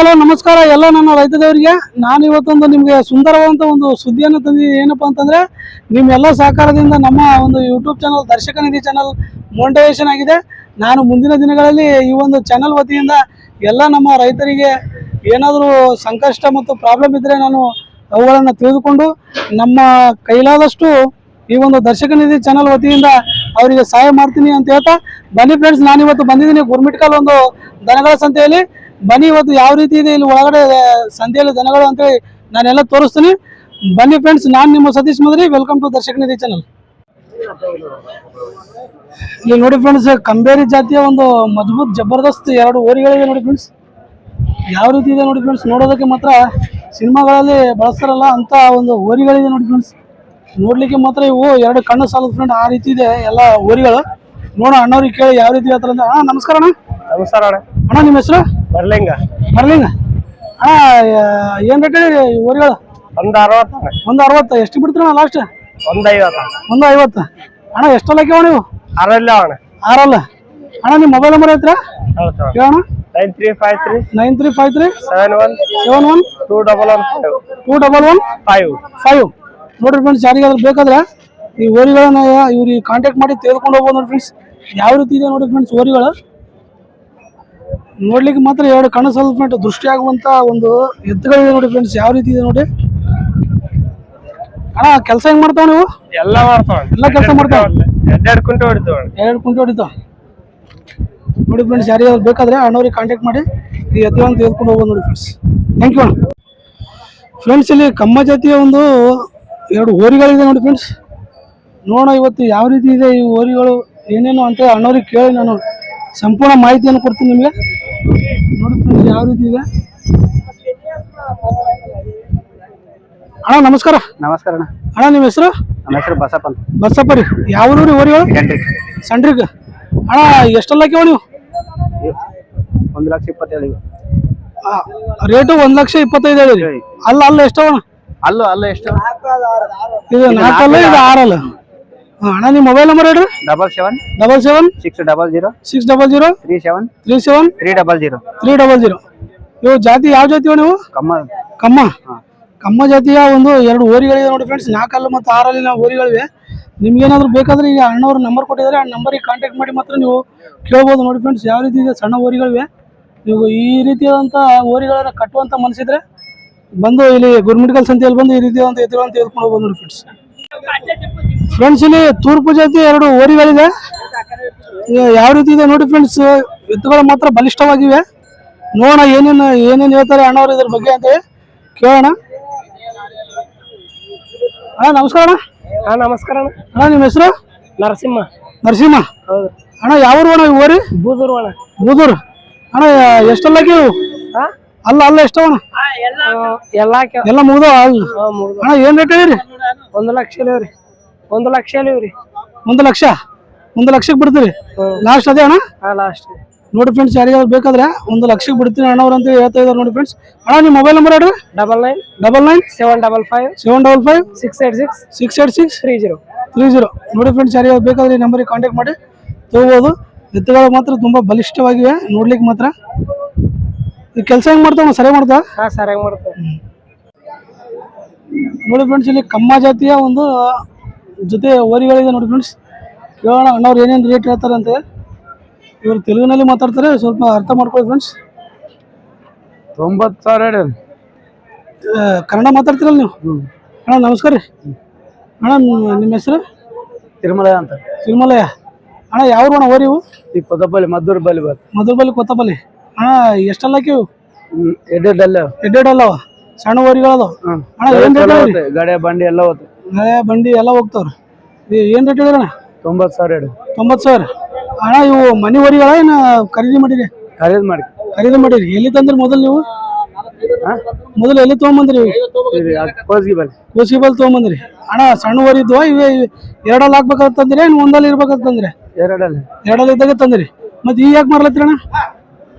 Hello, ನಮಸ್ಕಾರ. ಎಲ್ಲ ನನ್ನ ರೈತದವರಿಗೆ, ನಾನು ಇವತ್ತೊಂದು ನಿಮಗೆ ಸುಂದರವಾದಂಥ ಒಂದು ಸುದ್ದಿಯನ್ನು ತಂದಿದ್ದೀನಿ. ಏನಪ್ಪಾ ಅಂತಂದ್ರೆ, ನಿಮ್ಮೆಲ್ಲ ಸಹಕಾರದಿಂದ ನಮ್ಮ ಒಂದು YouTube channel Darshaka Nidhi channel monetization ಆಗಿದೆ. ನಾನು ಮುಂದಿನ ದಿನಗಳಲ್ಲಿ ಈ ಒಂದು ಚಾನಲ್ ವತಿಯಿಂದ ಎಲ್ಲ ನಮ್ಮ ರೈತರಿಗೆ ಏನಾದರೂ ಸಂಕಷ್ಟ ಮತ್ತು ಪ್ರಾಬ್ಲಮ್ ಇದ್ದರೆ ನಾನು ಅವುಗಳನ್ನು ತಿಳಿದುಕೊಂಡು, ನಮ್ಮ ಕೈಲಾದಷ್ಟು ಈ ಒಂದು ದರ್ಶಕ ನಿಧಿ ಚಾನಲ್ ವತಿಯಿಂದ ಅವರಿಗೆ ಸಹಾಯ ಮಾಡ್ತೀನಿ ಅಂತ ಹೇಳ್ತಾ, ಬನ್ನಿ ಫ್ರೆಂಡ್ಸ್ ನಾನು ಇವತ್ತು ಬಂದಿದ್ದೀನಿ ಗುರ್ಮಿಟ್ಕಲ್ ಒಂದು ದನಗಳ ಸಂತೆಯಲ್ಲಿ. ಬನ್ನಿ ಇವತ್ತು ಯಾವ ರೀತಿ ಇದೆ? ಇಲ್ಲಿ ಒಳಗಡೆ ಸಂತೆಯಲ್ಲಿ ದನಗಳು ಅಂತೇಳಿ ನಾನೆಲ್ಲ ತೋರಿಸ್ತೀನಿ. ಬನ್ನಿ ಫ್ರೆಂಡ್ಸ್ ನಾನು ನಿಮ್ಮ Satish Madri. Welcome to Darshaka Nidhi channel ಇಲ್ಲಿ ನೋಡಿ ಫ್ರೆಂಡ್ಸ್ ಕಂಬೇರಿ ಜಾತಿಯ ಒಂದು ಮಜಬೂತ್ ಜಬರ್ದಸ್ತ್ ಎರಡು ಓರಿಗಳಿವೆ ನೋಡಿ ಫ್ರೆಂಡ್ಸ್ ಯಾವ ರೀತಿ ಇದೆ ನೋಡಿ ಫ್ರೆಂಡ್ಸ್ ನೋಡೋದಕ್ಕೆ ಮಾತ್ರ ಸಿನಿಮಾಗಳಲ್ಲಿ ಬಳಸ್ತಾರಲ್ಲ ಅಂತ ಒಂದು ಓರಿಗಳಿದೆ ನೋಡಿ ಫ್ರೆಂಡ್ಸ್ ನೋಡ್ಲಿಕ್ಕೆ ಮಾತ್ರ ಇವು ಎರಡು ಕಣ್ಣು ಸಾಲದ ಫ್ರೆಂಡ್ ಆ ರೀತಿ ಇದೆ ಎಲ್ಲ ಓರಿಗಳು ನೋಡೋಣ ಅಣ್ಣವ್ರಿಗೆ ಕೇಳಿ ಯಾವ ರೀತಿ ಹೇಳ್ತಾರೆ ಅಂತ. ಅಣ್ಣ ನಮಸ್ಕಾರ ಅಣ್ಣ. ನಮಸ್ಕಾರ ಅಣ್ಣ. ಅಣ್ಣ ನಿಮ್ಮ ಹೆಸರು? ಬರ್ಲಿಂಗ. ಬರ್ಲಿಂಗ? ಅಣ್ಣ ಏನು ರೇಟ್ ಹೇಳಿ ಒಂದ್ ಅರವತ್ತು ಒಂದು ಅರವತ್ತು. ಎಷ್ಟು ಬಿಡ್ತೀರಣ್ಣ ಲಾಸ್ಟ್ ಒಂದ್ ಐವತ್ತು ಒಂದು ಐವತ್ತು. ಅಣ್ಣ ಎಷ್ಟಲ್ಲ ಕೇಳ ನೀವು? ಆರಲ್ಲ ಅಣ್ಣ. ಆರಲ್ಲ. ಅಣ್ಣ ನಿಮ್ಮ ಮೊಬೈಲ್ ನಂಬರ್ ಐತ್ರ nine three five three nine three five three seven one seven one two double one five. Two double one five. Five. ನೋಡ್ರಿ ಫ್ರೆಂಡ್ಸ್ ಯಾರಿಗಾದ್ರೂ ಬೇಕಾದ್ರೆ ಈ ಓರಿಗಳನ್ನ ಇವ್ರಿಗೆ ಕಾಂಟ್ಯಾಕ್ಟ್ ಮಾಡಿ ತೆಗೆದುಕೊಂಡು ಹೋಗ್ಬೋದು ನೋಡಿ ಫ್ರೆಂಡ್ಸ್ ಯಾವ ರೀತಿ ಇದೆ ನೋಡಿ ಫ್ರೆಂಡ್ಸ್ ಓರಿಗಳು ನೋಡ್ಲಿಕ್ಕೆ ಮಾತ್ರ ಎರಡು ಕಣ್ಣು ಸ್ವಲ್ಪ ದೃಷ್ಟಿ ಆಗುವಂತ ಒಂದು ಎತ್ತುಗಳಿದೆ ನೋಡಿ ಫ್ರೆಂಡ್ಸ್ ಯಾವ ರೀತಿ ಇದೆ ನೋಡಿ. ಅಣ್ಣ ಕೆಲಸ ಹೆಂಗ್ ಮಾಡ್ತಾವ ನೀವು? ಎಲ್ಲ ಮಾಡ್ತಾವ ಎಲ್ಲ ಕೆಲಸ ಮಾಡ್ತಾವ? ಎರಡು ಕುಂಟೆ ಹೊಡಿತಾವ ಎರಡು ಕುಂಟೆ ಹೊಡಿತಾವ? ನೋಡಿ ಫ್ರೆಂಡ್ಸ್ ಯಾರಿಗಾದ್ರು ಬೇಕಾದ್ರೆ ಅಣ್ಣವ್ರಿಗೆ ಕಾಂಟ್ಯಾಕ್ಟ್ ಮಾಡಿ ಈ ಎತ್ತುಗಳನ್ನು ತೆಗೆದುಕೊಂಡು ಹೋಗ್ಬೋದು ನೋಡಿ ಫ್ರೆಂಡ್ಸ್ ಥ್ಯಾಂಕ್ ಯು ಅಣ್ಣ. ಫ್ರೆಂಡ್ಸ್ ಇಲ್ಲಿ ಕಮ್ಮ ಜಾತಿಯ ಒಂದು ಎರಡು ಹೋರಿಗಳಿದೆ ನೋಡಿ ಫ್ರೆಂಡ್ಸ್ ನೋಡೋಣ ಇವತ್ತು ಯಾವ ರೀತಿ ಇದೆ ಈ ಹೋರಿಗಳು ಏನೇನು ಅಂತ ಅಣ್ಣವ್ರಿಗೆ ಕೇಳಿ ನಾನು. ಸಂಪೂರ್ಣ ಮಾಹಿತಿಯನ್ನು ಕೊಡ್ತೀನಿ ನಿಮಗೆ. ನೋಡಿ ಫ್ರೆಂಡ್ಸ್ ಯಾವ ರೀತಿ ಇದೆ. ಅಣ್ಣ ನಮಸ್ಕಾರ. ನಮಸ್ಕಾರ ಅಣ್ಣ. ಅಣ್ಣ ನಿಮ್ಮ ಹೆಸರು? ನಮ್ಮ ಹೆಸರು ಬಸಪ್ಪ ಅಂತ. ಬಸ್ಸಪ್ಪ ರೀ. ಯಾವ ಊರಿ ಓರಿ ಸಂಡ್ರಿಗ. ಅಣ್ಣ ಎಷ್ಟೆಲ್ಲ ಕೇಳಿ ನೀವು? ಒಂದು ಲಕ್ಷ ಇಪ್ಪತ್ತೇಳು. ರೇಟು ಒಂದು ಲಕ್ಷ ಇಪ್ಪತ್ತೈದು ಹೇಳಿ ಅಲ್ಲ ಅಲ್ಲ ಎಷ್ಟು ಅಣ್ಣ? ಅಲ್ಲ ಅಲ್ಲ ಎಷ್ಟು? ಇದು ನಾಲ್ಕಲ್ಲ ಇದು ಆರಲ್ಲ? ಅಣ್ಣ ನಿಮ್ಮ ಮೊಬೈಲ್ ನಂಬರ್ ಹೇಳ್ರಿ. Double seven double seven six double zero six double zero three seven three seven three double zero three double zero ಇವು ಜಾತಿ ಯಾವ ಜಾತಿ ನೀವು ಕಮ್ಮ. ಕಮ್ಮ. ಕಮ್ಮ ಜಾತಿಯ ಒಂದು ಎರಡು ಓರಿಗಳಿವೆ ನೋಡಿ ಫ್ರೆಂಡ್ಸ್ ನಾಲ್ಕಲ್ಲ ಮತ್ತು ಆರಲ್ಲಿ ನಾವು ಓರಿಗಳಿವೆ ನಿಮ್ಗೇನಾದ್ರೂ ಬೇಕಾದ್ರೆ ಈಗ ಅಣ್ಣವ್ರ ನಂಬರ್ ಕೊಟ್ಟಿದ್ದಾರೆ. ಆ ನಂಬರಿಗೆ ಕಾಂಟ್ಯಾಕ್ಟ್ ಮಾಡಿ ಮಾತ್ರ ನೀವು ಕೇಳ್ಬೋದು ನೋಡಿ ಫ್ರೆಂಡ್ಸ್ ಯಾವ ರೀತಿ ಇದೆ ಸಣ್ಣ ಓರಿಗಳಿವೆ. ನೀವು ಈ ರೀತಿಯಾದಂಥ ಓರಿಗಳನ್ನು ಕಟ್ಟುವಂಥ ಮನಸ್ಸಿದ್ರೆ ಬಂದು ಇಲ್ಲಿ ಗುರ್ಮಿಟ್ಕಲ್ ಸಂತೆಯಲ್ಲಿ ಬಂದು ಈ ರೀತಿಯಾದಂಥ ಅಂತ ತೆಗೆದುಕೊಂಡು ಹೋಗ್ಬೋದು ನೋಡಿ ಫ್ರೆಂಡ್ಸ್ ಫ್ರೆಂಡ್ಸ್ ಇಲ್ಲಿ ತೂರ್ಪು ಜಾತಿ ಎರಡು ಓರಿಗಳಿದೆ ಯಾವ ರೀತಿ ಇದೆ ನೋಡಿ ಫ್ರೆಂಡ್ಸ್ ಎತ್ತುಗಳು ಮಾತ್ರ ಬಲಿಷ್ಠವಾಗಿವೆ. ನೋಡೋಣ ಏನೇನು ಏನೇನು ಹೇಳ್ತಾರೆ ಅಣ್ಣವ್ರು ಇದ್ರ ಬಗ್ಗೆ ಅಂತ ಕೇಳೋಣ. ಅಣ್ಣ ನಮಸ್ಕಾರ ಅಣ್ಣ. ಹಾ ನಮಸ್ಕಾರ ಅಣ್ಣ. ಅಣ್ಣ ನಿಮ್ಮ ಹೆಸರು? ನರಸಿಂಹ. ನರಸಿಂಹ. ಹೌದು. ಅಣ್ಣ ಯಾವ ಊರು ಅಣ್ಣ ಇವು ಓರಿ ಬೂದೂರು ಅಣ್ಣ. ಬೂದೂರು. ಅಣ್ಣ ಎಷ್ಟಲ್ಲ ಇವು? ಹಾ? ಅಲ್ಲ ಅಲ್ಲ ಎಷ್ಟು ಅಣ್ಣ? ಎಲ್ಲ ಎಲ್ಲ ಮುಗ್ದವ? ಅಲ್ಲ. ಅಣ್ಣ ಏನ್ ರೇಟ್ ಹೇಳಿರಿ? ಒಂದು ಲಕ್ಷ ಇಲ್ಲಿವ್ರಿ ಒಂದು ಲಕ್ಷ ಒಂದು ಲಕ್ಷ? ಒಂದು ಲಕ್ಷಕ್ಕೆ ಬಿಡ್ತೀರಿ. ಲಾಸ್ಟ್ ಅದೇ ಅಣ್ಣ? ಹಾ ಲಾಸ್ಟ್ ನೋಡಿ ಫ್ರೆಂಡ್ಸ್ ಯಾರಿಗಾದ್ರು ಬೇಕಾದ್ರೆ ಒಂದು ಲಕ್ಷಕ್ಕೆ ಬಿಡ್ತೀನಿ ಅಣ್ಣವ್ರು ಅಂತ ಹೇಳ್ತಾ ಇದ್ದಾರೆ ನೋಡಿ ಫ್ರೆಂಡ್ಸ್ ಅಣ್ಣ ನಿಮ್ಮ ಮೊಬೈಲ್ ನಂಬರ್ ಹೇಳ್ರಿ. Double nine double nine seven double five seven double five six eight six six eight six three zero three zero ನೋಡಿ ಫ್ರೆಂಡ್ಸ್ ಯಾರಿಗಾದ್ರು ಬೇಕಾದ್ರೆ ಈ ನಂಬರಿಗೆ ಕಾಂಟ್ಯಾಕ್ಟ್ ಮಾಡಿ. ತಗೋಬೋದು. ಎತ್ತುಗಳು ಮಾತ್ರ ತುಂಬ ಬಲಿಷ್ಠವಾಗಿವೆ. ನೋಡ್ಲಿಕ್ಕೆ ಮಾತ್ರ. ಈ ಕೆಲಸ ಹೆಂಗೆ ಮಾಡ್ತಾವ ಸರಿ ಮಾಡ್ತಾವ? ಹಾಂ ಸರಿಯಾಗಿ ಮಾಡ್ತಾವ. ನೋಡಿ ಫ್ರೆಂಡ್ಸ್ ಇಲ್ಲಿ ಕಮ್ಮ ಜಾತಿಯ ಒಂದು ಜೊತೆ ಓರಿಗಳಿದೆ ನೋಡಿ ಫ್ರೆಂಡ್ಸ್ ಕೇಳೋಣ ಅಣ್ಣವ್ರು ಏನೇನು ರೇಟ್ ಹೇಳ್ತಾರೆ ಅಂತ ಇವರು ತೆಲುಗಿನಲ್ಲಿ ಮಾತಾಡ್ತಾರೆ ಸ್ವಲ್ಪ ಅರ್ಥ ಮಾಡ್ಕೊಳ್ಳಿ ಫ್ರೆಂಡ್ಸ್ ತೊಂಬತ್ತು ಸಾವಿರ ಹೇಳಿ. ಕನ್ನಡ ಮಾತಾಡ್ತೀರಲ್ಲ ನೀವು? ಅಣ್ಣ ನಮಸ್ಕಾರ ರೀ. ಅಣ್ಣ ನಿಮ್ಮ- ಹೆಸರು? ತಿರುಮಲಯ ಅಂತ. ತಿರುಮಲಯ. ಅಣ್ಣ ಯಾವ ಅಣ್ಣ ಓರಿವು ಈ ಕೊತ್ತಪಲ್ಲಿ ಮದ್ದೂರು ಬಲ್ಲಿ ಬರ್. ಮಧುಬಲಿ ಕೊತ್ತಪಲ್ಲಿ ಅಣ್ಣ ಎಷ್ಟೆಲ್ಲ ಆಕಿವು ಎಡ್ಡೆಡ್ಡಲ್ಲ. ಎಡ್ಡೆಡ್ ಅಲ್ಲವ ಸಣ್ಣ ಓರಿಗಳದಾವ? ಅಣ್ಣ ಏನು ಗಡೆ ಬಂಡಿ ಎಲ್ಲ ಹೋತು ನಾಳೆ ಬಂಡಿ ಎಲ್ಲ ಹೋಗ್ತಾವ್ರಿ. ಏನು ರೇಟ್ ಹೇಳಿರಣ್ಣ ತೊಂಬತ್ತು ಸಾವಿರ ಹೇಳಿ. ತೊಂಬತ್ತು ಸಾವಿರ. ಅಣ್ಣ ಇವು ಮನೆ ಓರಿಗಳ ಏನು ಖರೀದಿ ಮಾಡಿರಿ? ಖರೀದಿ ಮಾಡಿ. ಖರೀದಿ ಮಾಡಿರಿ. ಎಲ್ಲಿ ತಂದ್ರಿ ಮೊದಲು ನೀವು? ಮೊದಲು ಎಲ್ಲಿ ತೊಗೊಂಬಂದ್ರಿ? ಇದು ಕೋಸ್ಗಿ ಬಲ್ಲಿ. ಕೋಸಿಬಲ್ ತೊಗೊಂಬಂದ್ರಿ. ಅಣ್ಣ ಸಣ್ಣ ಓರಿದ್ವಾ ಇವೆ ಇವೆ ಎರಡಲ್ಲಿ ಹಾಕ್ಬೇಕಂತ ತಂದ್ರಿ ಏನು ಒಂದಲ್ಲಿ ಇರ್ಬೇಕಂತ ತಂದ್ರಿ? ಎರಡಲ್ಲಿ. ಎರಡಲ್ಲಿ ಇದ್ದಾಗ ತಂದ್ರಿ. ಮತ್ತೆ ಈಗ ಯಾಕೆ ಮಾರ್ಲತ್ತೀರಿ ಅಣ್ಣ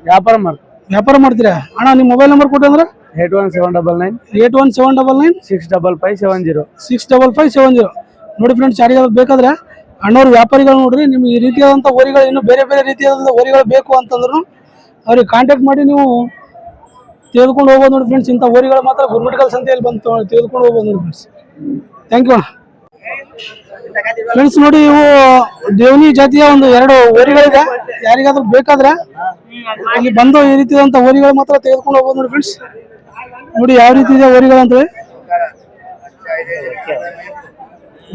ವ್ಯಾಪಾರ ಮಾಡಿ ವ್ಯಾಪಾರ ಮಾಡ್ತೀರಾ? ಅಣ್ಣ ನಿಮ್ಮ ಮೊಬೈಲ್ ನಂಬರ್ ಕೊಟ್ಟು ಅಂದ್ರೆ? Eight one seven double nine. Eight one seven double nine? Six double five seven zero six double five seven zero ನೋಡಿ ಫ್ರೆಂಡ್ಸ್ ಯಾರಿಗಾದ್ರು ಬೇಕಾದ್ರೆ ಅಣ್ಣವ್ರ ವ್ಯಾಪಾರಿಗಳು ನೋಡ್ರಿ ನಿಮ್ಗೆ ಈ ರೀತಿಯಾದಂಥ ಹೋರಿಗಳು ಇನ್ನೂ ಬೇರೆ ಬೇರೆ ರೀತಿಯಾದಂಥ ಹೋರಿಗಳು ಬೇಕು ಅಂತಂದ್ರು ಅವ್ರಿಗೆ ಕಾಂಟ್ಯಾಕ್ಟ್ ಮಾಡಿ ನೀವು ತೆಗೆದುಕೊಂಡು ಹೋಗ್ಬೋದು ನೋಡಿ ಫ್ರೆಂಡ್ಸ್ ಇಂಥ ಹೋರಿಗಳು ಮಾತ್ರ ಗುರುಮಿಟ್ಕಲ್ ಸಂತೆಯಲ್ಲಿ ಬಂದು ತೆಗೆದುಕೊಂಡು ಹೋಗ್ಬೋದು ನೋಡಿ ಫ್ರೆಂಡ್ಸ್ ಥ್ಯಾಂಕ್ ಯು ಫ್ರೆಂಡ್ಸ್ ನೋಡಿ ಇವು ದೇವನಿ ಜಾತಿಯ ಒಂದು ಎರಡು ಹೋರಿಗಳಿದೆ. ಯಾರಿಗಾದ್ರೂ ಬೇಕಾದ್ರೆ ಇಲ್ಲಿ ಬಂದು ಈ ರೀತಿಯಾದಂಥ ಹೋರಿಗಳು ಮಾತ್ರ ತೆಗೆದುಕೊಂಡು ಹೋಗ್ಬೋದು ನೋಡಿ ಫ್ರೆಂಡ್ಸ್ ನೋಡಿ ಯಾವ ರೀತಿ ಇದೆ ಓರಿಗಳು ಅಂತೇಳಿ?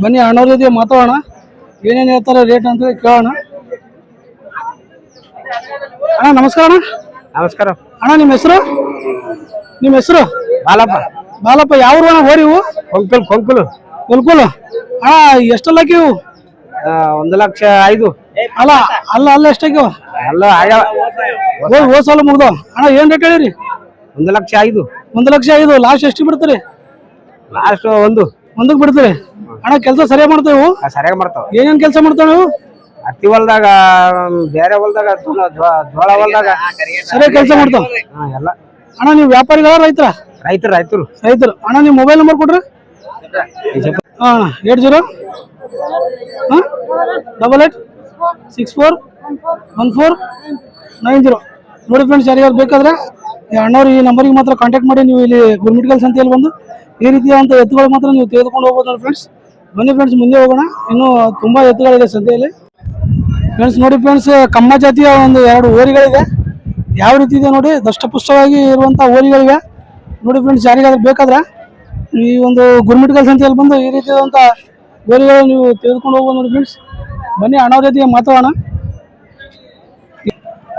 ಬನ್ನಿ ಅಣ್ಣವ್ರ ಜೊತೆ ಮಾತಾಡೋಣ. ಏನೇನು ಹೇಳ್ತಾರೆ ರೇಟ್ ಅಂತ ಕೇಳೋಣ. ಅಣ್ಣ ನಮಸ್ಕಾರ ಅಣ್ಣ. ನಮಸ್ಕಾರ. ಅಣ್ಣ ನಿಮ್ಮ ಹೆಸರು? ನಿಮ್ಮ ಹೆಸರು? ಬಾಲಪ್ಪ. ಬಾಲಪ್ಪ ಯಾವ ಅಣ್ಣ? ಹೋರಿವು ಕೊಂಕಲ್ ಕೊಂಕಲು. ಬಿಲ್ಕುಲ್ ಅಣ್ಣ ಎಷ್ಟಲ್ಲ ಇವು? ಒಂದು ಲಕ್ಷ ಐದು. ಅಲ್ಲ ಅಲ್ಲ ಅಲ್ಲ ಎಷ್ಟಾಗ್ಯವ ಅಲ್ಲ ಹೋಗಿ ಹೋದ್ ಸಲ ಮುಗ್ದು ಅಣ್ಣ ಏನ್ ರೇಟ್ ಹೇಳಿರಿ? ಒಂದು ಲಕ್ಷ ಐದು. ಒಂದು ಲಕ್ಷ ಐದು ಲಾಸ್ಟ್ ಎಷ್ಟು ಬಿಡ್ತೀರಿ? ಲಾಸ್ಟ್ ಒಂದು. ಒಂದಕ್ಕೆ ಬಿಡ್ತೀರಿ? ಅಣ್ಣ ಕೆಲಸ ಸರಿಯಾಗಿ ಮಾಡ್ತೇವೆ ಸರಿಯಾಗಿ ಮಾಡ್ತಾವ. ಏನೇನ್ ಕೆಲಸ ಮಾಡ್ತಾವೆ ನೀವು ಹತ್ತಿ ಹೊಲ್ದಾಗ ಬೇರೆ ಹೊಲ್ದಾಗ ಜೋಳ- ಹೊಲದಾಗ. ಸರಿಯಾಗಿ ಕೆಲಸ ಮಾಡ್ತಾವ? ಹಾ, ಎಲ್ಲ. ಅಣ್ಣ ನೀವು ವ್ಯಾಪಾರಿಗಳ ರೈತರ? ರೈತರು ರೈತರು. ರೈತರು. ಅಣ್ಣ ನಿಮ್ಮ ಮೊಬೈಲ್ ನಂಬರ್ ಕೊಡ್ರಿ. ಹಾಂ ಏಟ್ ಜೀರೋ. ಹಾಂ double eight six four one four nine zero ನೋಡಿ ಫ್ರೆಂಡ್ಸ್ ಯಾರಿಗಾದ್ರು ಬೇಕಾದ್ರೆ ಅಣ್ಣವ್ರು ಈ ನಂಬರಿಗೆ ಮಾತ್ರ ಕಾಂಟ್ಯಾಕ್ಟ್ ಮಾಡಿ, ನೀವು ಇಲ್ಲಿ ಗುರ್ಮಿಟ್ಕಲ್ ಸಂತೆಯಲ್ಲಿ ಬಂದು ಈ ರೀತಿಯಾದಂಥ ಎತ್ತುಗಳು ಮಾತ್ರ ನೀವು ತೆಗೆದುಕೊಂಡು ಹೋಗ್ಬೋದು ನೋಡಿ ಫ್ರೆಂಡ್ಸ್ ಬನ್ನಿ ಫ್ರೆಂಡ್ಸ್ ಮುಂದೆ ಹೋಗೋಣ. ಇನ್ನೂ ತುಂಬ ಎತ್ತುಗಳಿದೆ ಸಂತೆಯಲ್ಲಿ ಫ್ರೆಂಡ್ಸ್ ನೋಡಿ ಫ್ರೆಂಡ್ಸ್ ಕಮ್ಮ ಜಾತಿಯ ಒಂದು ಎರಡು ಓರಿಗಳಿದೆ ಯಾವ ರೀತಿ ಇದೆ ನೋಡಿ, ದಷ್ಟಪುಷ್ಟವಾಗಿ ಇರುವಂಥ ಓರಿಗಳಿವೆ ನೋಡಿ ಫ್ರೆಂಡ್ಸ್ ಯಾರಿಗಾದ್ರೂ ಬೇಕಾದ್ರೆ ಈ ಒಂದು ಗುರುಮಿಟ್ಕಲ್ ಸಂತೆಯಲ್ಲಿ ಬಂದು ಈ ರೀತಿಯಾದಂಥ ಓರಿಗಳು ನೀವು ತೆಗೆದುಕೊಂಡು ಹೋಗ್ಬೋದು ನೋಡಿ ಫ್ರೆಂಡ್ಸ್ ಬನ್ನಿ ಅಣ್ಣ ಜೊತೆಗೆ ಮಾತಾಡೋಣ.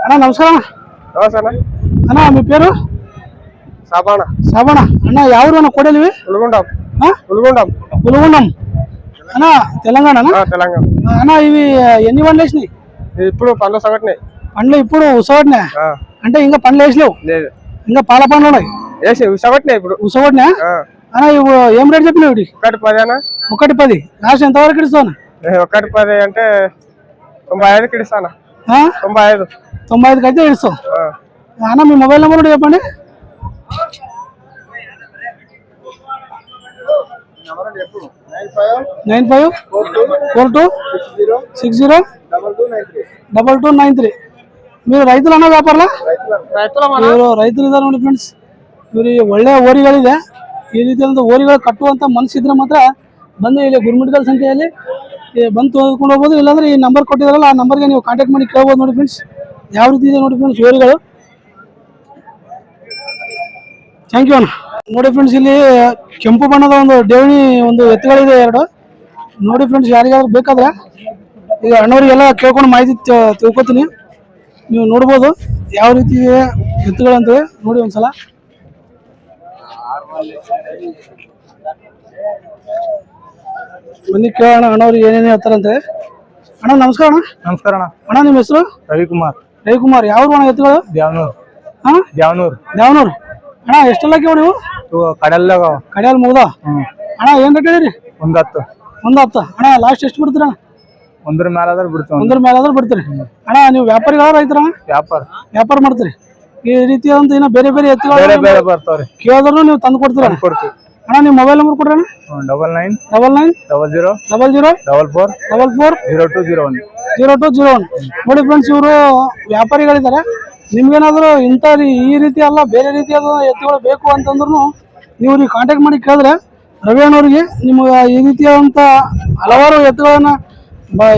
ಅಣ್ಣ, ನಮಸ್ಕಾರ నమస్తే అన్న? మీ పేరు? సబాణ సబాణ అన్న ఎవరు అన్న? కొడలివి? ఉలుగుండం ఉలుగుండం ఉలుగుండం అన్న తెలంగాణ తెలంగాణ. అన్న ఇవి ఎన్ని పండ్లు వేసినాయి? ఇప్పుడు పండ్లు సగటున్నాయి పండ్లు ఇప్పుడు ఉసగట్నే అంటే ఇంకా పండ్లు వేసలేవు? లేదు. ఇంకా పాల పండ్లు ఉన్నాయి? వేసి ఉసగట్నే ఇప్పుడు. ఉసగట్నే అన్న ఇవి ఏం రేట్ చెప్పినావు ఒకటి పది అన్న. ఒకటి పది. లాస్ట్ ఎంతవరకు ఇస్తావు ఒకటి పది అంటే తొంభై ఐదు ఇస్తానా తొంభై ఐదు. తొంభై ఐదుకి అయితే ఇస్తాం అన్న మీ మొబైల్ నెంబర్ కూడా చెప్పండి nine five four two six zero double two nine three మీరు ರೈತರು ಅನ್ನೋ ವ್ಯಾಪಾರಲ್ಲ? ಇವರು ರೈತರಿದ್ದಾರೆ ನೋಡಿ ಫ್ರೆಂಡ್ಸ್ ಇವರಿಗೆ ಒಳ್ಳೆಯ ಓರಿಗಳಿದೆ ಈ ರೀತಿ ರೀತಿಯಾದಂಥ ಓರಿಗಳು ಕಟ್ಟುವಂತ ಮನಸ್ಸಿದ್ರೆ ಮಾತ್ರ ಬಂದು ಇಲ್ಲಿ ಗುರುಮಿಟ್ಕಲ್ ಸಂಖ್ಯೆಯಲ್ಲಿ ಬಂದು ತೊಗೊಂಡು ಹೋಗ್ಬೋದು. ಇಲ್ಲಾಂದ್ರೆ ಈ ನಂಬರ್ ಕೊಟ್ಟಿದ್ದಾರಲ್ಲ, ಆ ನಂಬರ್ಗೆ ನೀವು ಕಾಂಟ್ಯಾಕ್ಟ್ ಮಾಡಿ ಕೇಳ್ಬೋದು ನೋಡಿ ಫ್ರೆಂಡ್ಸ್ ಯಾವ ರೀತಿ ಇದೆ ನೋಡಿ ಫ್ರೆಂಡ್ಸ್ ಓರಿಗಳು ಥ್ಯಾಂಕ್ ಯು ಅಣ್ಣ. ನೋಡಿ ಫ್ರೆಂಡ್ಸ್ ಇಲ್ಲಿ ಕೆಂಪು ಬಣ್ಣದ ಒಂದು ಡೇವಣಿ ಒಂದು ಎತ್ತುಗಳಿದೆ ಎರಡು. ನೋಡಿ ಫ್ರೆಂಡ್ಸ್ ಯಾರಿಗಾದ್ರೂ ಬೇಕಾದ್ರೆ ಈಗ ಅಣ್ಣವರಿಗೆಲ್ಲ ಕೇಳ್ಕೊಂಡು ಮಾಹಿತಿ ತಿಳ್ಕೊತೀನಿ. ನೀವು ನೋಡ್ಬೋದು ಯಾವ ರೀತಿ ಇದೆ ಎತ್ತುಗಳಂತೇಳಿ. ನೋಡಿ ಒಂದ್ಸಲ. ಬನ್ನಿ ಕೇಳೋಣ ಅಣ್ಣವ್ರಿಗೆ ಏನೇನು ಹೇಳ್ತಾರಂತೆ ಅಣ್ಣ ನಮಸ್ಕಾರ ಅಣ್ಣ. ನಮಸ್ಕಾರ ಅಣ್ಣ. ಅಣ್ಣ ನಿಮ್ಮ ಹೆಸರು? ರವಿಕುಮಾರ್. ರವಿಕುಮಾರ್ ಯಾವ ಅಣ್ಣ ಎತ್ತುಗಳು? ದ್ಯಾವನೂರ್ ಹಾ ಅಣ್ಣ ಎಷ್ಟೆಲ್ಲ ಕೇಳಿ ನೀವು? ಕಡಲ್ದಾಗ ಕಡೆಯಲ್ಲಿ ಮುಗ್ದ? ಅಣ್ಣ ಏನು ರೇಟ್ ಹೇಳಿರಿ? ಒಂದ್ ಹತ್ತು ಒಂದು ಹತ್ತು. ಅಣ್ಣ ಲಾಸ್ಟ್ ಎಷ್ಟು ಬಿಡ್ತೀರ? ಒಂದ್ರ ಒಂದ್ರ ಮೇಲಾದ್ರೆ ಬಿಡ್ತೀವಿ ಒಂದ್ರ ಆದ್ರೂ ಬಿಡ್ತೀರಿ. ಅಣ್ಣ ನೀವು ವ್ಯಾಪಾರಿಗಳ ರೈತರ ವ್ಯಾಪಾರ. ವ್ಯಾಪಾರ ಮಾಡ್ತೀರಿ. ಈ ರೀತಿಯಾದಂತ ಏನೋ ಬೇರೆ ಬೇರೆ ಬೇರೆ ಎತ್ತುಗಳು ಬೇರೆ ಬರ್ತಾವ್ರಿ. ಕೇಳಿದ್ರು ನೀವು ತಂದು ಕೊಡ್ತೀರ? ಕೊಡ್ತೀವಿ. ಅಣ್ಣ ನಿಮ್ಮ ಮೊಬೈಲ್ ನಂಬರ್ ಕೊಡ್ರಿ double nine double nine double zero double zero double four double four zero two zero one zero two zero one ನೋಡಿ ಫ್ರೆಂಡ್ಸ್ ಇವರು ವ್ಯಾಪಾರಿಗಳಿದ್ದಾರೆ. ನಿಮ್ಗೇನಾದರೂ ಇಂಥ ಈ ರೀತಿ ಅಲ್ಲ, ಬೇರೆ ರೀತಿಯಾದ ಎತ್ತುಗಳು ಬೇಕು ಅಂತಂದ್ರೂ ನೀವು ನೀವು ಕಾಂಟ್ಯಾಕ್ಟ್ ಮಾಡಿ ಕೇಳಿದ್ರೆ ರವಿ ಅಣ್ಣವ್ರಿಗೆ ನಿಮ್ಗೆ ಈ ರೀತಿಯಾದಂಥ ಹಲವಾರು ಎತ್ತುಗಳನ್ನ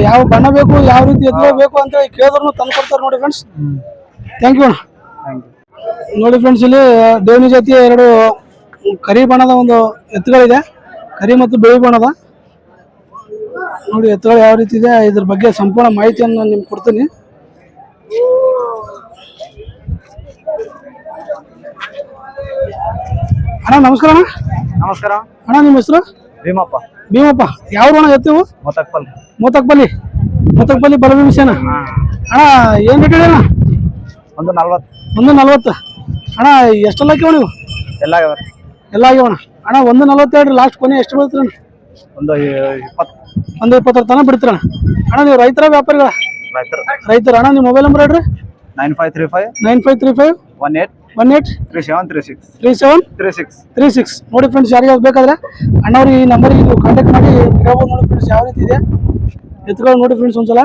ಯಾವ ಬಣ್ಣ ಬೇಕು, ಯಾವ ರೀತಿ ಎತ್ತುಗಳು ಬೇಕು ಅಂತ ಕೇಳಿದ್ರು ತಂದು ಕೊಡ್ತಾರೆ ನೋಡಿ ಫ್ರೆಂಡ್ಸ್ ಥ್ಯಾಂಕ್ ಯು ನೋಡಿ ಫ್ರೆಂಡ್ಸ್ ಇಲ್ಲಿ ದೇವನಿ ಜಾತಿಯ ಎರಡು ಕರಿ ಬಣ್ಣದ ಒಂದು ಎತ್ತುಗಳಿದೆ. ಕರಿ ಮತ್ತು ಬಿಳಿ ಬಣ್ಣದ. ನೋಡಿ ಎತ್ತುಗಳು ಯಾವ ರೀತಿ ಇದೆ ಇದ್ರ ಬಗ್ಗೆ ಸಂಪೂರ್ಣ ಮಾಹಿತಿಯನ್ನು ನಾನು ನಿಮ್ಗೆ ಕೊಡ್ತೀನಿ. ಅಣ್ಣ ನಮಸ್ಕಾರ ಅಣ್ಣ. ನಮಸ್ಕಾರ. ಅಣ್ಣ ನಿಮ್ಮ ಹೆಸರು? ಭೀಮಪ್ಪ. ಭೀಮಪ್ಪ. ಯಾವ ಅಣ್ಣ ಎತ್ತಿವು ಮೊತ್ತಕ್ಪಲ್ ಮೋತಕ್ಪಲ್ಲಿ. ಮೋತಕ್ಪಲ್ಲಿ. ಬಲಭೀಮಸೇನ ಅಣ್ಣ ಏನು ರೇಟ್ ಹೇಳಿ ಅಣ್ಣ ಒಂದು ನಲ್ವತ್ತು. ಒಂದು ನಲ್ವತ್ತು. ಅಣ್ಣ ಎಷ್ಟೆಲ್ಲ ಹಾಕಿವ ನೀವು ಎಲ್ಲ ಎಲ್ಲ ಆಗ್ಯಾವಣ್ಣ. ಅಣ್ಣ ಒಂದು ನಲ್ವತ್ತೆರಡು ಲಾಸ್ಟ್ ಕೊನೆ ಎಷ್ಟು ಬೀಳ್ತೀರ ಅಣ್ಣ? ಒಂದು ಇಪ್ಪತ್ತು. ಒಂದು ಇಪ್ಪತ್ತರ ತನ ಬಿಡ್ತೀರ ಅಣ್ಣ ನೀವು ರೈತರ ವ್ಯಾಪಾರಿಗಳ? ರೈತರು. ರೈತರ ಅಣ್ಣ ನಿಮ್ಮ ಮೊಬೈಲ್ ನಂಬರ್ ಹೇಳ್ರಿ. Nine five three five nine five three five one eight one eight three seven three six three seven three six three six. ನೋಡಿ ಫ್ರೆಂಡ್ಸ್ ಯಾರಿಗಾದ್ರು ಬೇಕಾದ್ರೆ ಅಣ್ಣವ್ರಿಗೆ ಈ ನಂಬರಿಗೆ ನೀವು ಕಾಂಟ್ಯಾಕ್ಟ್ ಮಾಡಿ ಕೇಳ್ಬೋದು ನೋಡಿ ಫ್ರೆಂಡ್ಸ್ ಯಾವ ರೀತಿ ಇದೆ. ಎತ್ಕೊಳ್ಳಿ ನೋಡಿ ಫ್ರೆಂಡ್ಸ್ ಒಂದ್ಸಲ.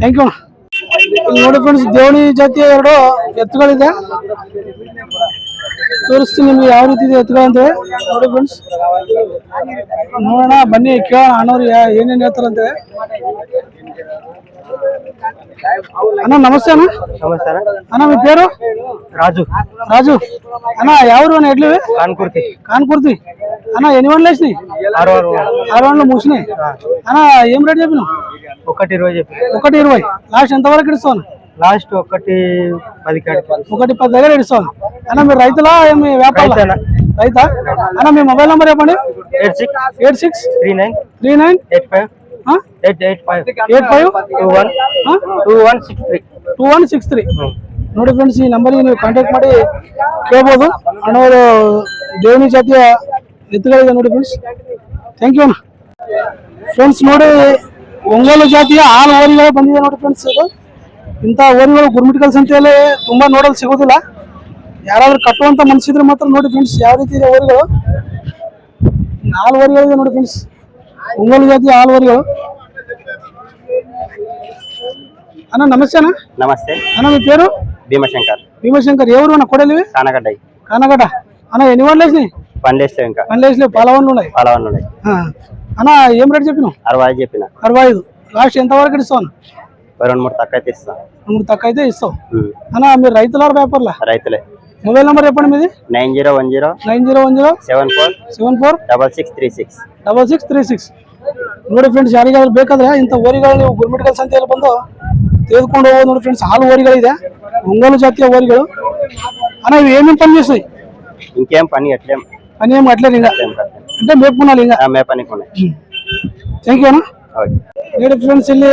ಥ್ಯಾಂಕ್ ಯು ನೋಡಿ ಫ್ರೆಂಡ್ಸ್ ದೇವಣಿ ಜಾತಿಯ ಎರಡು ಎತ್ತುಗಳಿದೆ. ತೋರಿಸ್ತೀನಿ ನಿಮ್ಗೆ ಯಾವ ರೀತಿ ಇದೆ ಎತ್ತುಗಳು ಅಂತ ಹೇಳಿ. ನೋಡಿ ಫ್ರೆಂಡ್ಸ್ ನೋಡೋಣ ಬನ್ನಿ ಕೇಳೋಣ ಅಣ್ಣವ್ರು ಯಾ- ಏನೇನ್ ಹೇಳ್ತಾರಂತೆ ಅಣ್ಣ ನಮಸ್ತೆ ಅಣ್ಣ ನಮಸ್ಕಾರ ಅಣ್ಣ మీ పేరు రాజు రాజు అన్న ఎవరు అన్న ఎడ్లు కాన్కుర్తి కాన్కుర్తి అన్న ఎన్ని వందలు వేసినాయి ఆరు ఆరు ఆరు వందలు మూసినాయి అన్న ఏం రేట్ చెప్పిన ఒకటి ఇరవై చెప్పి ఒకటి ఇరవై లాస్ట్ ఎంత వరకు ఇస్తాను లాస్ట్ ఒకటి పది కాడికి ఒకటి పది దగ్గర ఇస్తాను అన్న మీరు రైతులా ఏమి వ్యాపార రైతేనా. రైతా అన్న మీ మొబైల్ నెంబర్ చెప్పండి eight six eight six three nine three nine eight five eight eight five eight five two one two one six three two one six three ನೋಡಿ ಫ್ರೆಂಡ್ಸ್ ಈ ನಂಬರ್ಗೆ ನೀವು ಕಾಂಟ್ಯಾಕ್ಟ್ ಮಾಡಿ ಕೇಳ್ಬೋದು ಅಣ್ಣವರು ದೇವನಿ ಜಾತಿಯ ಎತ್ತುಗಳಿದೆ ನೋಡಿ ಫ್ರೆಂಡ್ಸ್ ಥ್ಯಾಂಕ್ ಯು ಅಣ್ಣ ಫ್ರೆಂಡ್ಸ್ ನೋಡಿ ಒಂಗೋಲು ಜಾತಿಯ ಹಾಲು ಓರಿಗಳು ಬಂದಿದೆ ನೋಡಿ ಫ್ರೆಂಡ್ಸ್ ಇದು ಇಂಥ ಓರಿಗಳು ಗುರುಮಿಟ್ಕಲ್ ಸಂತೆಯಲ್ಲಿ ತುಂಬಾ ನೋಡಲು ಸಿಗೋದಿಲ್ಲ ಯಾರಾದ್ರೂ ಕಟ್ಟುವಂತ ಮನ್ಸಿದ್ರೆ ಮಾತ್ರ ನೋಡಿ ಫ್ರೆಂಡ್ಸ್ ಯಾವ ರೀತಿ ಇದೆ ಓರಿಗಳು ಹಾಲು ಓರಿಗಳಿದೆ ನೋಡಿ ಫ್ರೆಂಡ್ಸ್ ಒಂಗೋಲು ಜಾತಿಯ ಹಾಲು ಓರಿಗಳು అన్న నమస్తే అన్న నమస్తే అన్న మీ పేరు భీమశంకర్ భీమశంకర్ ఎవరు అన్న కొడలివి కానగడ్డ కానగడ్డ అన్న ఎన్ని వందలు వేసినాయి పండేస్తే ఇంకా పనులు వేసినాయి పాలవన్లు ఉన్నాయి పలవన్ ఉన్నాయి ఆ. అన్న ఏం రేట్ చెప్పినావు అరవై ఐదు చెప్పిన అరవై ఐదు లాస్ట్ ఎంత వరకు ఇస్తావు అన్న? ఓ రెండు మూడు తక్కువ అయితే ఇస్తాం మూడు తక్కువ అయితే ఇస్తావు ఉమ్. అన్న మీరు రైతుల వ్యాపారులా రైతులే మొబైల్ నెంబర్ చెప్పండి మీది nine zero one zero nine zero one zero seven four seven four double six three six double six three six ನೋಡಿ ಫ್ರೆಂಡ್ಸ್ ಯಾರಿಗಾದ್ರೂ ಬೇಕಾದ್ರೆ ಇಂಥ ಓರಿಗಳು ನೀವು ಗುರುಮಿಟ್ಕಲ್ ಸಂತೆಯಲ್ಲಿ ಬಂದು ತೆಗೆದುಕೊಂಡು ಹೋಗೋದು ನೋಡಿ ಫ್ರೆಂಡ್ಸ್ ಹಾಲು ಓರಿಗಳಿದೆ ಒಂಗೋಲು ಜಾತಿಯ ಓರಿಗಳು అన్న ఇవి ఏమేమి పని చేస్తాయి ఇంకేం పని ఎట్లేం పని ఏం అట్లేదు ఇంకా ఏం కట్టం. అంటే మేపుకున్నాను ఇంకా ఆ, మే పనికి ఉన్నాయి ಥ್ಯಾಂಕ್ ಯು ಅಣ್ಣ ఓకే ನೋಡಿ ಫ್ರೆಂಡ್ಸ್ ಇಲ್ಲಿ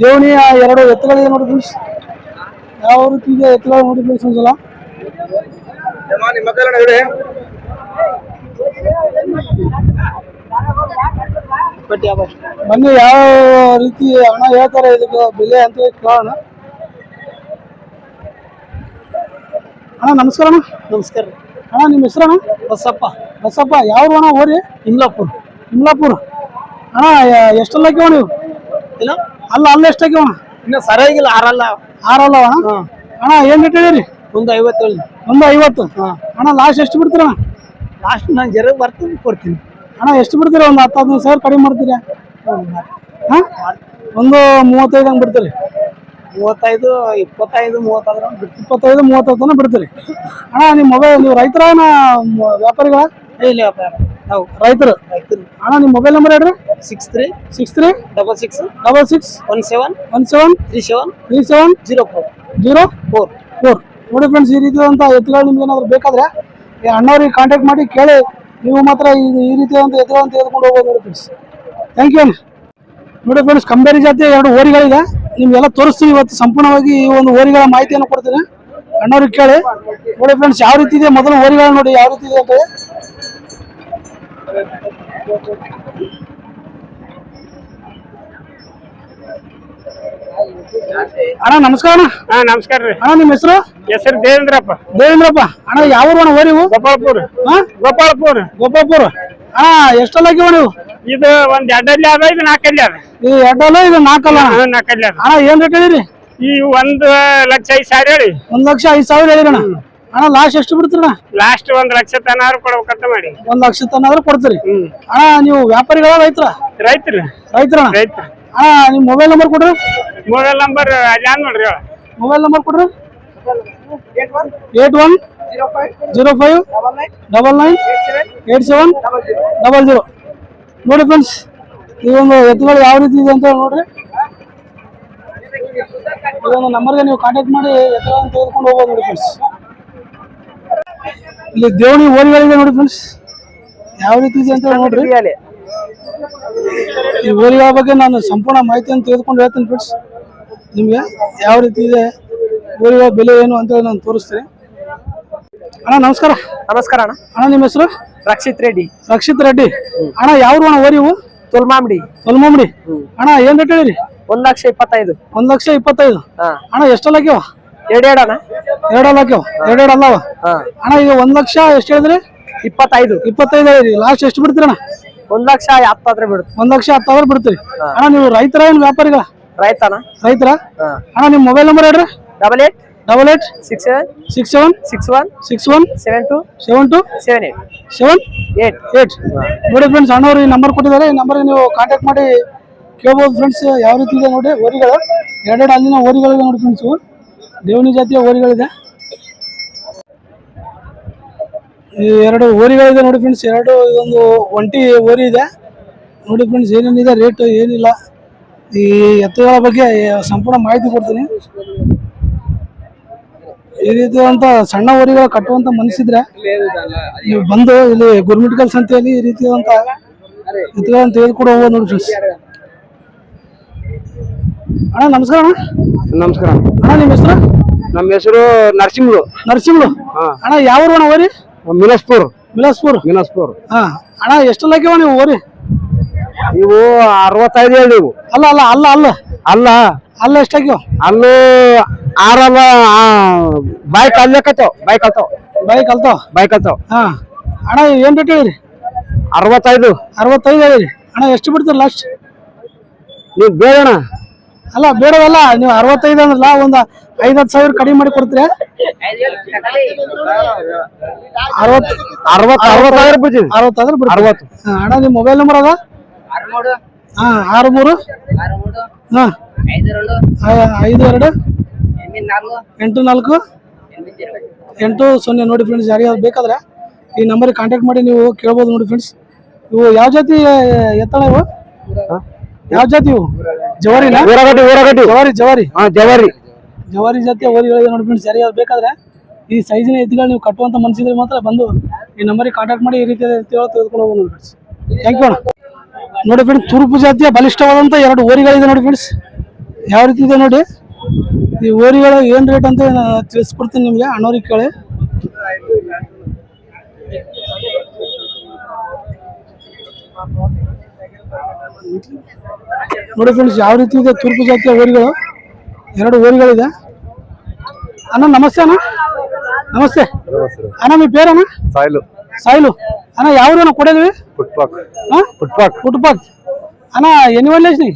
ದೇವಣಿಯ ಎರಡು ಎತ್ತುಗಳಿದೆ ನೋಡಿ ಫ್ರೆಂಡ್ಸ್ ಯಾವ ರೀತಿ ಇದೆ ಎತ್ತುಗಳು ನೋಡಿ ಫ್ರೆಂಡ್ಸ್ ಒಂದ್ಸಲ. ಬನ್ನಿ ಯಾವ ರೀತಿ ಹಣ ಹೇಳ್ತಾರೆ ಇದಕ್ಕೆ ಬೆಲೆ ಅಂತ ಹೇಳಿ ಕೇಳೋಣ. ಅಣ್ಣ ನಮಸ್ಕಾರ ಅಣ್ಣ. ನಮಸ್ಕಾರ. ಅಣ್ಣ ನಿಮ್ಮ ಹೆಸರು ಅಣ್ಣ? ಬಸಪ್ಪ. ಬಸಪ್ಪ ಯಾವ ಅಣ್ಣ ಹೋರಿ? ಇಮ್ಲಾಪುರ್. ಇಮ್ಲಾಪುರ್. ಅಣ್ಣ ಎಷ್ಟೆಲ್ಲ ಹಾಕ್ಯವ ನೀವು? ಇಲ್ಲ? ಅಲ್ಲ ಅಲ್ಲ ಎಷ್ಟು ಇನ್ನ ಅಣ್ಣ ಇನ್ನು ಸರಿಯಾಗಿಲ್ಲ ಆರಲ್ಲ. ಆರಲ್ಲ ಅಣ್ಣ ಅಣ್ಣ ಏನ್ ರೇಟ್ ಹೇಳಿರಿ ಒಂದು ಐವತ್ತೇಳು ಒಂದು ಐವತ್ತು? ಅಣ್ಣ ಲಾಸ್ಟ್ ಎಷ್ಟು ಬಿಡ್ತೀರ? ಅಣ್ಣ ಲಾಸ್ಟ್ ನಾನು ಜರ ಬರ್ತೀನಿ ಕೊಡ್ತೀನಿ. ಅಣ್ಣ ಎಷ್ಟು ಬಿಡ್ತೀರಾ? ಒಂದು ಹತ್ತು ಹದಿನೈದು ಸಾವಿರ ಕಡಿಮೆ ಮಾಡ್ತೀರಾ? ಹಾಂ? ಒಂದು ಮೂವತ್ತೈದು ಹಂಗೆ ಬಿಡ್ತೀರಿ. ಮೂವತ್ತೈದು ಇಪ್ಪತ್ತೈದು ಮೂವತ್ತಾದ್ರೆ ಇಪ್ಪತ್ತೈದು ಮೂವತ್ತೈದು ಬಿಡ್ತೀರಿ. ಅಣ್ಣ ನಿಮ್ಮ ಮೊಬೈಲ್ ನೀವು ರೈತರ ವ್ಯಾಪಾರಿಗಳ? ಇಲ್ಲ ನಾವು ರೈತರು. ರೈತರು. ಅಣ್ಣ ನಿಮ್ಮ ಮೊಬೈಲ್ ನಂಬರ್ ಹೇಳ್ರಿ. Six three six three double six double six one seven one seven three seven three seven zero four zero four four ನೋಡಿ ಫ್ರೆಂಡ್ಸ್ ಈ ರೀತಿಯಾದಂಥ ಎತ್ತುಗಳು ನಿಮ್ಗೆ ಏನಾದ್ರು ಬೇಕಾದ್ರೆ ಅಣ್ಣವ್ರಿಗೆ ಕಾಂಟ್ಯಾಕ್ಟ್ ಮಾಡಿ ಕೇಳಿ. ನೀವು ಮಾತ್ರ ಈ ರೀತಿಯಾದಂಥ ಎತ್ತುಗಳನ್ನು ತೆಗೆದುಕೊಂಡು ಹೋಗ್ಬೋದು ನೋಡಿ ಫ್ರೆಂಡ್ಸ್ ಥ್ಯಾಂಕ್ ಯು ಅಣ್ಣ. ನೋಡಿ ಫ್ರೆಂಡ್ಸ್ ಕಂಬೇರಿ ಜಾತಿಯ ಎರಡು ಓರಿಗಳಿದೆ ನಿಮ್ಗೆಲ್ಲ ತೋರಿಸ್ತೀವಿ ಇವತ್ತು ಸಂಪೂರ್ಣವಾಗಿ ಈ ಒಂದು ಓರಿಗಳ ಮಾಹಿತಿಯನ್ನು ಕೊಡ್ತೀನಿ. ಅಣ್ಣವ್ರಿಗೆ ಕೇಳಿ. ನೋಡಿ ಫ್ರೆಂಡ್ಸ್ ಯಾವ ರೀತಿ ಇದೆ? ಮೊದಲು ಓರಿಗಳು ನೋಡಿ ಯಾವ ರೀತಿ ಇದೆ ಅಂತ. ಅಣ್ಣ ನಮಸ್ಕಾರ ಅಣ್ಣ. ಹಾ ನಮಸ್ಕಾರ ರೀ. ಅಣ್ಣ ನಿಮ್ಮ ಹೆಸರು? ಹೆಸರು ದೇವೇಂದ್ರಪ್ಪ. ದೇವೇಂದ್ರಪ್ಪ. ಅಣ್ಣ ಯಾವ ಊರು ಅಣ್ಣ ಓರಿವು ಗೋಪಾಲ್ಪುರ್. ಹಾ? ಗೋಪಾಲ್ಪುರ್. ಗೋಪಾಪುರ ಅಣ್ಣ ಎಷ್ಟಲ್ಲ ಹಾಕಿವ ನೀವು? ಇದು ಒಂದ್ ಎರಡಲ್ಲಿ ಅದ ಇದು ನಾಲ್ಕಲ್ಲಿ ಅದ. ಇದು ಎರಡಲ್ಲ ಇದು ನಾಲ್ಕಲ್ಲ ಹಾ, ನಾಲ್ಕಲ್ಲಿ ಅದ. ಅಣ್ಣ ಏನ್ ರೇಟ್ ಹೇಳಿರಿ? ಈ ಒಂದ್ ಲಕ್ಷ ಐದು ಸಾವಿರ ಹೇಳಿ ಒಂದ್ ಲಕ್ಷ ಐದು ಸಾವಿರ ಹೇಳಿರಣ್ಣ ಅಣ್ಣ ಲಾಸ್ಟ್ ಎಷ್ಟು ಬಿಡ್ತೀರಣ ಲಾಸ್ಟ್ ಒಂದ್ ಲಕ್ಷ ತನಾರು ಕೊಡ್ಬೇಕಂತ ಮಾಡಿ. ಒಂದ್ ಲಕ್ಷ ತನಾದ್ರು ಕೊಡ್ತೀರಿ. ಹ್ಮ್. ಅಣ್ಣ ನೀವು ವ್ಯಾಪಾರಿಗಳ ರೈತರ? ರೈತರ. ರೈತರಣ್ಣ? ರೈತ್ರಿ. ಅಣ್ಣ ನಿಮ್ ಮೊಬೈಲ್ ನಂಬರ್ ಕೊಡ್ರಿ. ಮೊಬೈಲ್ ನಂಬರ್ ಅಲ್ಲಿ ನೋಡ್ರಿ ಮೊಬೈಲ್ ನಂಬರ್ ಕೊಡ್ರಿ. Eight one zero five double nine eight seven double zero. ನೋಡಿ ಫ್ರೆಂಡ್ಸ್ ಈ ಒಂದು ಎತ್ತುಗಳು ಯಾವ ರೀತಿ ಇದೆ ಅಂತ ನೋಡ್ರಿ. ಈ ಒಂದು ನಂಬರ್ಗೆ ನೀವು ಕಾಂಟ್ಯಾಕ್ಟ್ ಮಾಡಿ ಎತ್ತುಗಳನ್ನು ತೆಗೆದುಕೊಂಡು ಹೋಗ್ಬೋದು ನೋಡಿ ಫ್ರೆಂಡ್ಸ್ ಇಲ್ಲಿ ದೇವಣಿ ಓರಿಗಳಿದೆ ನೋಡಿ ಫ್ರೆಂಡ್ಸ್ ಯಾವ ರೀತಿ ಇದೆ ಅಂತ ನೋಡ್ರಿ. ಈ ಓರಿಗಳ ಬಗ್ಗೆ ನಾನು ಸಂಪೂರ್ಣ ಮಾಹಿತಿಯನ್ನು ತೆಗೆದುಕೊಂಡು ಹೇಳ್ತೀನಿ ಫ್ರೆಂಡ್ಸ್ ನಿಮಗೆ ಯಾವ ರೀತಿ ಇದೆ ಓರಿಗಳ ಬೆಲೆ ಏನು ಅಂತ ಹೇಳಿ ನಾನು ತೋರಿಸ್ತೀನಿ. ಅಣ್ಣ ನಮಸ್ಕಾರ. ನಮಸ್ಕಾರ ಅಣ್ಣ. ಅಣ್ಣ ನಿಮ್ಮ ಹೆಸರು? ರಕ್ಷಿತ್ ರೆಡ್ಡಿ. ರಕ್ಷಿತ್ ರೆಡ್ಡಿ. ಅಣ್ಣ ಯಾವ ಅಣ್ಣ ಓರಿವು ತುಲ್ಮಾಂಬಡಿ ತೊಲ್ಮಾಮಿಡಿ. ಅಣ್ಣ ಏನ್ ರೇಟ್ ಹೇಳಿರಿ? ಒಂದ್ ಲಕ್ಷ ಇಪ್ಪತ್ತೈದು. ಒಂದ್ ಲಕ್ಷ ಇಪ್ಪತ್ತೈದು. ಅಣ್ಣ ಎಷ್ಟೆಲ್ಲ ಎರಡ್ ಎರಡೆಲ್ಲ ಹಾಕ್ಯವ ಎರಡೆರಡು ಅಲ್ಲವ ಹಾ. ಅಣ್ಣ ಈಗ ಒಂದ್ ಲಕ್ಷ ಎಷ್ಟು ಹೇಳಿದ್ರಿ? ಇಪ್ಪತ್ತೈದು. ಇಪ್ಪತ್ತೈದು ರೀ ಲಾಸ್ಟ್ ಎಷ್ಟು ಬಿಡ್ತೀರಣ್ಣ ಒಂದ್ ಲಕ್ಷ ಹತ್ತಾದ್ರೆ ಬಿಡುತ್ತೆ. ಒಂದ್ ಲಕ್ಷ ಹತ್ತಾದ್ರೆ ಬಿಡ್ತೀರಿ. ಅಣ್ಣ ನೀವು ರೈತರ ಏನು ವ್ಯಾಪಾರಿಗಳ? ರೈತನ? ರೈತರ? ಅಣ್ಣ ನಿಮ್ಮ ಮೊಬೈಲ್ ನಂಬರ್ ಹೇಳ್ರಿ. Double eight double eight six seven six seven six one six one seven two seven two seven eight seven eight eight ನೋಡಿ ಫ್ರೆಂಡ್ಸ್ ಅಣ್ಣವ್ರು ಈ ನಂಬರ್ ಕೊಟ್ಟಿದ್ದಾರೆ. ಈ ನಂಬರ್ಗೆ ನೀವು ಕಾಂಟ್ಯಾಕ್ಟ್ ಮಾಡಿ ಕೇಳ್ಬೋದು ಫ್ರೆಂಡ್ಸ್ ಯಾವ ರೀತಿ ಇದೆ ನೋಡಿ ಓರಿಗಳು ಎರಡೆರಡು ಅಲ್ಲಿನ ಓರಿಗಳಿದೆ ನೋಡಿ ಫ್ರೆಂಡ್ಸು ದೇವನಿ ಜಾತಿಯ ಹೋರಿಗಳಿದೆ? ಎರಡು ಹೋರಿಗಳಿದೆ ನೋಡಿ ಫ್ರೆಂಡ್ಸ್ ಎರಡು ಇದೊಂದು ಒಂಟಿ ಹೋರಿ ಇದೆ. ನೋಡಿ ಫ್ರೆಂಡ್ಸ್ ಏನೇನಿದೆ ರೇಟ್ ಏನಿಲ್ಲ. ಈ ಎತ್ತುಗಳ ಬಗ್ಗೆ ಸಂಪೂರ್ಣ ಮಾಹಿತಿ ಕೊಡ್ತೀನಿ. ಈ ರೀತಿಯಾದಂಥ ಸಣ್ಣ ಹೋರಿಗಳು ಕಟ್ಟುವಂತ ಮನಸ್ಸಿದ್ರೆ ನೀವು ಬಂದು ಇಲ್ಲಿ ಗುರುಮಿಟ್ಕಲ್ ಸಂತೆಯಲ್ಲಿ ಈ ರೀತಿಯಾದಂಥ ಎತ್ತುಗಳನ್ನು ತೆಗೆದುಕೊಂಡು ಹೋಗ್ಬೋದು ನೋಡಿ ಫ್ರೆಂಡ್ಸ್ ಅಣ್ಣ ನಮಸ್ಕಾರ ಅಣ್ಣ. ನಮಸ್ಕಾರ. ಅಣ್ಣ ನಿಮ್ಮ ಹೆಸರು? ನಮ್ಮ ಹೆಸರು ನರಸಿಂಹಳು. ನರಸಿಂಹಳು. ಅಣ್ಣ ಯಾವ ಊರು ಅಣ್ಣ ಓರಿ ಮಿಲಾಸ್ಪುರ್. ಮಿಲಾಸ್ಪುರ್. ಮಿಲಾಸ್ಪುರ್. ಹಾ. ಅಣ್ಣ ಎಷ್ಟು ಹಾಕ್ಯವ ನೀವು ಓರಿ ಇವು ಅರವತ್ತೈದು ಹೇಳಿ ನೀವು ಅಲ್ಲ ಅಲ್ಲ ಅಲ್ಲ ಅಲ್ಲ. ಅಲ್ಲ. ಅಲ್ಲ ಎಷ್ಟು ಹಾಕ್ಯವ ಅಲ್ಲೂ ಆರಲ್ಲ ಬೈಕ್ ಅಲ್ಲಕತ್ತವ ಬೈಕ್ ಅಲ್ತಾವ ಬೈಕ್ ಅಲ್ತಾವ ಬೈಕ್ ಅಲ್ತಾವ ಹಾ. ಅಣ್ಣ ಏನು ರೇಟ್ ಹೇಳಿರಿ? ಅರವತ್ತೈದು. ಅರವತ್ತೈದು ಹೇಳಿರಿ. ಅಣ್ಣ ಎಷ್ಟು ಬಿಡ್ತೀರಿ ಲಾಸ್ಟ್ ನೀವು ಬೇಡಣ ಅಲ್ಲ ಬೇಡವಲ್ಲ ನೀವು ಅರವತ್ತೈದು ಅಂದ್ರಲ್ಲ ಒಂದು ಐದು ಹತ್ತು ಸಾವಿರ ಕಡಿಮೆ ಮಾಡಿ ಕೊಡ್ತೀರಾ? ಅರವತ್ತು ಅರವತ್ತು ಅರವತ್ತಾದ್ರೆ ಬಿಡ್ತೀನಿ ಅರವತ್ತಾದ್ರೆ ಬಿಡಿ ಅರವತ್ತು. ಹಾ, ಅಣ್ಣ ನಿಮ್ಮ ಮೊಬೈಲ್ ನಂಬರ್ ಅದ? ಹಾಂ ಆರು ಮೂರು ಹಾಂ. ಐದು ಎರಡು. ಎಂಟು ನಾಲ್ಕು. ಎಂಟು ಸೊನ್ನೆ ನೋಡಿ ಫ್ರೆಂಡ್ಸ್ ಯಾರಿಗಾದ್ರು ಬೇಕಾದ್ರೆ ಈ ನಂಬರಿಗೆ ಕಾಂಟ್ಯಾಕ್ಟ್ ಮಾಡಿ ನೀವು ಕೇಳ್ಬೋದು ನೋಡಿ ಫ್ರೆಂಡ್ಸ್ ಇವು ಯಾವ ಜಾತಿ ಎತ್ತಳ ಇವು? ಯಾವ ಜಾತಿ ಇವು? ಜವಾರಿನ? ಊರಗಟ್ಟಿ ಊರಗಟ್ಟಿ ಜವಾರಿ ಜವಾರಿ. ಹಾ ಜವಾರಿ. ಜವಾರಿ ಜಾತಿ ಓರಿಗಳಿಗೆ ನೋಡಿ ಫ್ರೆಂಡ್ಸ್ ಯಾರಿಗಾದ್ರು ಬೇಕಾದ್ರೆ ಈ ಸೈಜಿನ ಎತ್ತುಗಳು ನೀವು ಕಟ್ಟುವಂತ ಮನಸ್ಸಿದ್ರೆ ಮಾತ್ರ ಬಂದು ಈ ನಂಬರಿಗೆ ಕಾಂಟ್ಯಾಕ್ಟ್ ಮಾಡಿ ಈ ರೀತಿ ತೆಗೆದುಕೊಂಡು ಹೋಗೋಣ ಫ್ರೆಂಡ್ಸ್ ಥ್ಯಾಂಕ್ ಯು ನೋಡಿ ಫ್ರೆಂಡ್ಸ್ ತುರುಪು ಜಾತಿಯ ಬಲಿಷ್ಠವಾದಂಥ ಎರಡು ಓರಿಗಳಿದೆ ನೋಡಿ ಫ್ರೆಂಡ್ಸ್ ಯಾವ ರೀತಿ ಇದೆ ನೋಡಿ? ಈ ಓರಿಗಳು ಏನು ರೇಟ್ ಅಂತ ತಿಳಿಸ್ಕೊಡ್ತೀನಿ ನಿಮಗೆ ಅಣ್ಣವ್ರಿಗೆ ಕೇಳಿ. ನೋಡಿ ಫ್ರೆಂಡ್ಸ್ ಯಾವ ರೀತಿ ಇದೆ? ತೂರ್ಪು ಜಾತಿಯ ಊರುಗಳು? ಎರಡು ಊರುಗಳಿದೆ. అన్న నమస్తే అన్న నమస్తే అన్న మీ పేరన్నా సాయిలు సాయిలు అన్న ఎవరు అన్న కొడేది పుట్పాక్ పుట్పాక్ పుట్పాక్ అన్న ఎన్ని వండ్లు వేసినాయి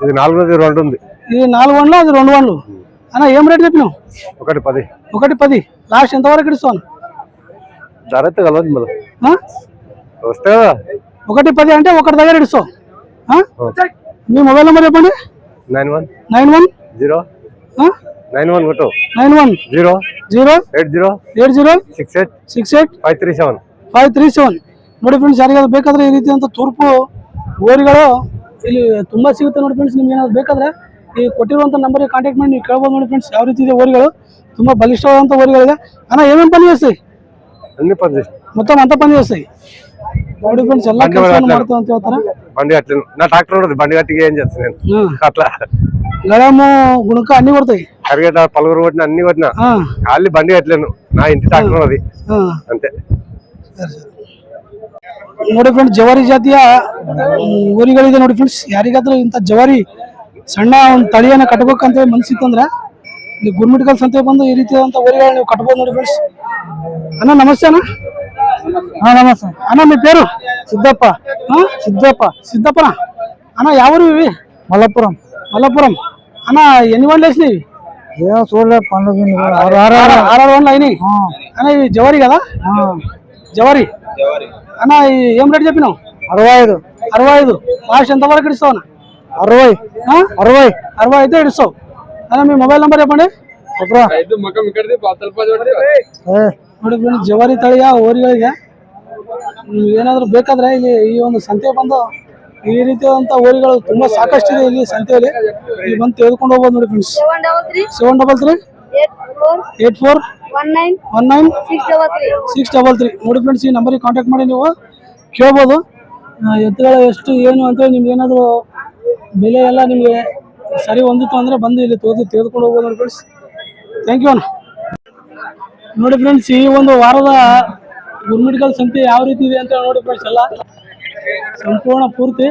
ఇది నాలుగు రెండు ఉంది ఇది నాలుగు వండ్లు అది రెండు వండ్లు అన్న ఏం రేట్ చెప్పినావు ఒకటి పది ఒకటి పది లాస్ట్ ఎంతవరకు ఇస్తాను ధర కలవదు మళ్ళీ వస్తే ఒకటి పది అంటే ఒకటి దగ్గర ఇస్తావు ನಿಮ್ಮ mobile number ಹೇಳ್ಬಂಡಿ nine one nine one zero nine one ಒಟ್ಟು. Nine one zero zero eight zero eight zero six eight six eight five three seven five three seven ನೋಡಿ ಫ್ರೆಂಡ್ಸ್ ಯಾರಿಗಾದ್ರು ಬೇಕಾದ್ರೆ ಈ ರೀತಿಯಂತ ತುರ್ಪು ಗೋರಿಗಳು ಇಲ್ಲಿ ತುಂಬ ಸಿಗುತ್ತೆ ನೋಡಿ ಫ್ರೆಂಡ್ಸ್ ನಿಮ್ಗೆ ಏನಾದ್ರು ಬೇಕಾದ್ರೆ ಈ ಕೊಟ್ಟಿರುವಂತ ನಂಬರ್ಗೆ ಕಾಂಟ್ಯಾಕ್ಟ್ ಮಾಡಿ ನೀವು ಕೇಳ್ಬೋದು ನೋಡಿ ಫ್ರೆಂಡ್ಸ್ ಯಾವ ರೀತಿ ಇದೆ ಓರಿಗಳು ತುಂಬ ಬಲಿಷ್ಠವಾದಂತ ಓರಿಗಳಿದೆ ಅಣ್ಣ ಏನೇನು ಬನ್ನಿ ಸರ್ ಅನ್ಯಪ್ಪ మొత్తం అంతా పని చేస్తాయి ನೋಡಿ ಫ್ರೆಂಡ್ಸ್ ಎಲ್ಲ బండి ಕೆಲಸ అట్లా. ಮಾಡ್ತಾವ ಅಂತ ಹೇಳ್ತಾರೆ బండి అట్లా నా ట్రాక్టర్ ఉండదు బండి గట్టిగా ఏం చేస్తాను నేను ಹ್ಮ್ అట్లా ಗಡಮು ಗುಣಕ అన్ని కొడతాయి కరిగేట పలుగురు కొట్టిన అన్ని కొట్టిన ಹಾ ఖాళీ బండి కట్టలేను నా ఇంటి ట్రాక్టర్ ఉన్నది ಹಾ అంతే ನೋಡಿ ಫ್ರೆಂಡ್ಸ್ ಜವಾರಿ ಜಾತಿಯ ಮ್, ಊರಿಗಳಿದೆ ನೋಡಿ ಫ್ರೆಂಡ್ಸ್ ಯಾರಿಗಾದ್ರೂ ಇಂಥ ಜವಾರಿ ಸಣ್ಣ ಒಂದು ತಳಿಯನ್ನ ಕಟ್ಬೇಕಂತ ಮನ್ಸಿತ್ತಂದ್ರೆ ಇಲ್ಲಿ ಗುರ್ಮಿಟ್ಕಲ್ ಸಂತೆ ಬಂದು ಈ ರೀತಿಯಾದಂಥ ಊರಿಗಳನ್ನ ನೀವು ಕಟ್ಬೋದು ನೋಡಿ ಫ್ರೆಂಡ್ಸ್ ಅಣ್ಣ ನಮಸ್ತೆ ಅಣ್ಣ నమస్తే. అన్న మీ పేరు? సిద్ధప్ప. సిద్ధప్ప. సిద్ధప్పనా? అన్న ఎవరు ఇవి? మల్లపురం. మల్లపురం. అన్న ఎన్ని వండ్లు వేసినాయి ఏదో చూడలేదు పండుగ ఆరు వండ్లు అయినాయి. అన్న ఇవి జవరి కదా? జవరి అన్న ఏం రేటు చెప్పినావు? అరవై ఐదు. అరవై ఐదు. లాస్ట్ ఎంత వరకు ఇస్తావు అన్న? అరవై. అరవై. అరవై అయితే ఇస్తావు అన్న మీ మొబైల్ నెంబర్ చెప్పండి. ನೋಡಿ ಫ್ರೆಂಡ್ಸ್ ಜವಾರಿ ತಳಿಯ ಓರಿಗಳಿಗೆ ನಿಮ್ಗೆ ಏನಾದರೂ ಬೇಕಾದ್ರೆ ಇಲ್ಲಿ ಈ ಒಂದು ಸಂತೆ ಬಂದು ಈ ರೀತಿಯಾದಂಥ ಓರಿಗಳು ತುಂಬಾ ಸಾಕಷ್ಟು ಇದೆ ಇಲ್ಲಿ ಸಂತೆಯಲ್ಲಿ. ಇಲ್ಲಿ ಬಂದು ತೆಗೆದುಕೊಂಡು ಹೋಗ್ಬೋದು ನೋಡಿ friends seven double three. Eight four. One nine. Six double three. ನೋಡಿ ಫ್ರೆಂಡ್ಸ್ ಈ ನಂಬರಿಗೆ ಕಾಂಟ್ಯಾಕ್ಟ್ ಮಾಡಿ ನೀವು. ಕೇಳ್ಬೋದು. ಎತ್ತುಗಳು ಎಷ್ಟು ಏನು ಅಂತ ನಿಮ್ಗೆ ಏನಾದರೂ ಬೆಲೆ ಎಲ್ಲ ನಿಮಗೆ ಸರಿ ಹೊಂದಿತ್ತು ಅಂದರೆ ಬಂದು ಇಲ್ಲಿ ತೋದು ತೆಗೆದುಕೊಂಡು ಹೋಗ್ಬೋದು ನೋಡಿ ಫ್ರೆಂಡ್ಸ್ ಥ್ಯಾಂಕ್ ಯು ಅಣ್ಣ. ನೋಡಿ ಫ್ರೆಂಡ್ಸ್ ಈ ಒಂದು ವಾರದ ಗುರುಮಿಡ್ಕಲ್ ಸಂತೆ ಯಾವ ರೀತಿ ಇದೆ ಅಂತ ನೋಡಿ ಫ್ರೆಂಡ್ಸ್ ಎಲ್ಲ. ಸಂಪೂರ್ಣ ಪೂರ್ತಿ.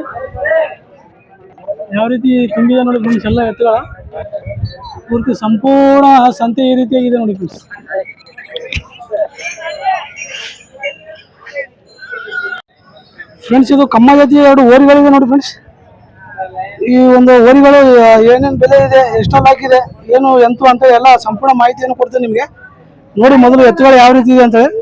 ಯಾವ ರೀತಿ ತುಂಬಿದೆ ನೋಡಿ ಫ್ರೆಂಡ್ಸ್ ಎಲ್ಲ ಎತ್ತುಗಳ. ಪೂರ್ತಿ ಸಂಪೂರ್ಣ ಸಂತೆ ಈ ರೀತಿಯಾಗಿದೆ ನೋಡಿ ಫ್ರೆಂಡ್ಸ್ ಫ್ರೆಂಡ್ಸ್ ಇದು ಕಮ್ಮ ಜಾತಿಯ ಎರಡು ಓರಿಗಳಿದೆ ನೋಡಿ ಫ್ರೆಂಡ್ಸ್ ಈ ಒಂದು ಓರಿಗಳು ಏನೇನು ಬೆಲೆ ಇದೆ, ಎಷ್ಟೆಲ್ಲ ಹಾಕಿದೆ, ಏನು ಎಂತು ಅಂತ ಎಲ್ಲ ಸಂಪೂರ್ಣ ಮಾಹಿತಿಯನ್ನು ಕೊಡ್ತೇನೆ ನಿಮಗೆ. ನೋಡಿ ಮೊದಲು ಎತ್ತುಗಳು ಯಾವ ರೀತಿ ಇದೆ ಅಂತ ಹೇಳಿ